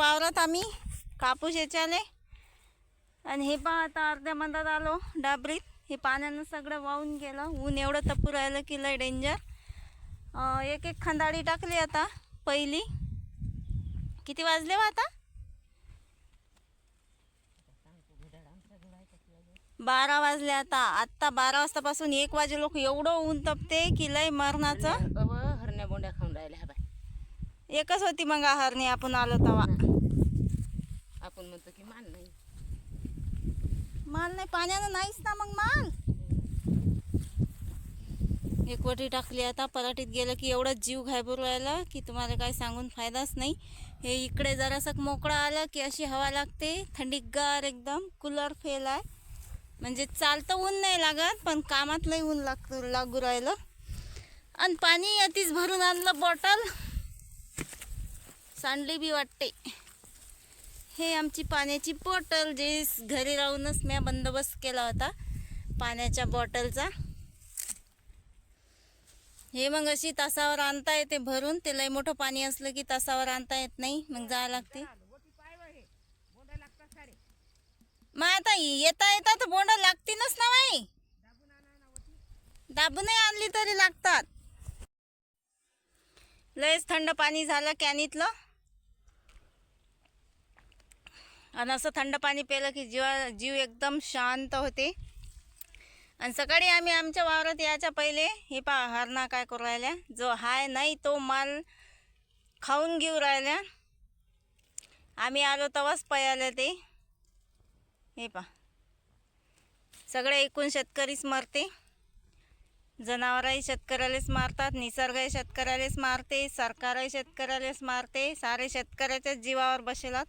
वावरात आम्ही कापूस याच्याले. आणि हे पहा आता अर्ध्या मंदात आलो डाबरीत. हे पाण्यानं सगळं वाहून गेलं. ऊन एवढं तपू राहिलं की लय डेंजर एक एक खंदाडी टाकली आता पहिली. किती वाजले वा आता? बारा वाजले आता. आत्ता बारा वाजतापासून एक वाजे लोक एवढं ऊन तपते की लय मरणाचं. हरण्या बोंड्या खाऊन राहिल्या एकच होती मग हरणी आपण आलो तवा. आपण म्हणतो की मान नाही. माल नाही पाण्यानं नाहीच ना मग माल एक वटी टाकली आता पराठीत गेलं की एवढं जीव घाबरू राहिला की तुम्हाला काय सांगून फायदाच नाही. हे इकडे जरासं मोकळं आलं की अशी हवा लागते थंडीगार एकदम कूलर फेल आहे. म्हणजे चालतं ऊन नाही लागत पण कामात लई ऊन लाग लागू राहिलं. आणि पाणी अतिच भरून आणलं बॉटल सांडली बी वाटते. हे आमची पाण्याची बॉटल जे घरी राहूनच मी बंदोबस्त केला होता पाण्याच्या बॉटलचा. हे मग अशी तासावर आणता येते भरून. ते लय मोठं पाणी असलं की तासावर आणता येत नाही मग जावं लागते. मग आता येता येता तर बोंड लागतीलच ना बाई. दाबूनही आणली तरी लागतात. लयच थंड पाणी झालं कॅनीतलं. आणि असं थंड पाणी प्यायलं की जीवा जीव एकदम शांत होते. आणि सकाळी आम्ही आमच्या वावरात यायच्या पहिले हे पा हरणा काय करू राहिल्या. जो हाय नाही तो माल खाऊन घेऊ राहिल्या. आम्ही आलो तेव्हाच पयाले ते. हे पा सगळे एकूण शेतकरीच मरते. जनावरही शेतकऱ्यालाच मारतात निसर्गही शेतकऱ्यालाच मारते सरकारही शेतकऱ्यालाच मारते सारे शेतकऱ्याच्याच जीवावर बसेलात.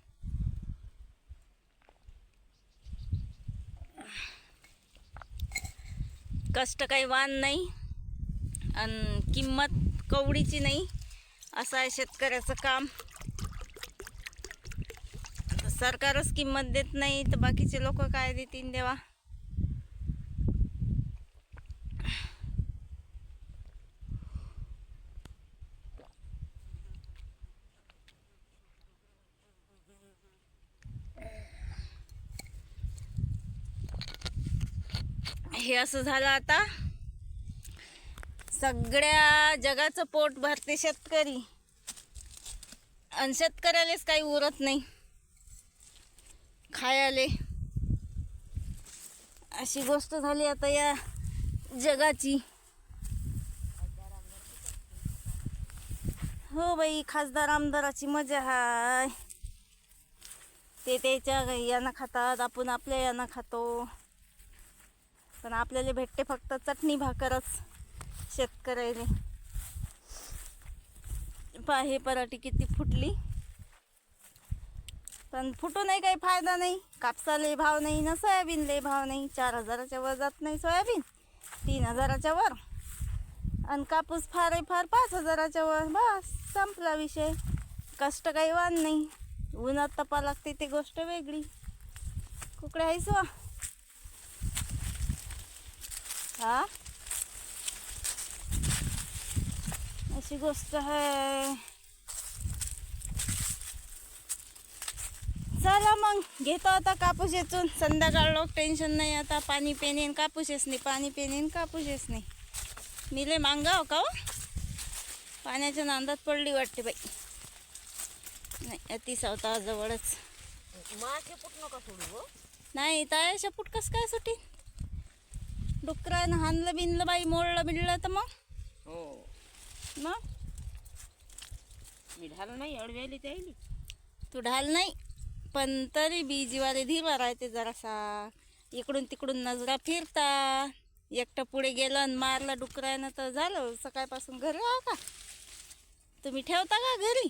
कष्ट काही वान नाही आणि किंमत कवडीची नाही असं आहे शेतकऱ्याचं काम. सरकारच किंमत देत नाही तर बाकीचे लोक काय देतील देवा? हे असं झालं आता. सगळ्या जगाचं पोट भरते शेतकरी. आणि शेतकऱ्यालाच काही उरत नाही. खायाले. अशी गोष्ट झाली आता या जगाची. हो बाई खासदार आमदाराची मजा हाय. ते त्याच्या यानं खातात आपण आपल्या यानं खातो पण आपल्याला भेटते फक्त चटणी भाकरच शेतकऱ्याले पा हे पराठी किती फुटली. पण फुटूनही काही फायदा नाही. कापसाले भाव नाही ना सोयाबीनले भाव नाही. चार हजाराच्या वर जात नाही सोयाबीन तीन हजाराच्या वर. आणि कापूस फार आहे फार पाच हजाराच्या वर. बस संपला विषय. कष्ट काही वान नाही. उन्हात तपा लागते ते गोष्ट वेगळी. कुकडे आहेस वा? हा? अशी गोष्ट आहे. चला मग घेतो आता कापूस येचून संध्याकाळ लोक टेन्शन नाही आता पाणी पेनेन कापूस येस नाही पाणी पेनेन कापूस येस नाही मिले मांगाव का हो? पाण्याच्या नांदात पडली वाटते बाई. नाही अति पुट नका सोडू हो. नाही तायाच्या पुट कसं काय सुटी डुकरानं हाणलं बिनलं बाई मोडलं बिडलं तर मग? हो. मग? मी ढाल नाही अडवायली त्यायली तू ढाल नाही पण तरी बी जीवाले धीरवा राहते जरासा. इकडून तिकडून नजरा फिरता. एकटं पुढे गेलं आणि मारलं डुकरानं तर झालं. सकाळपासून घरी राहा का? तुम्ही ठेवता का घरी?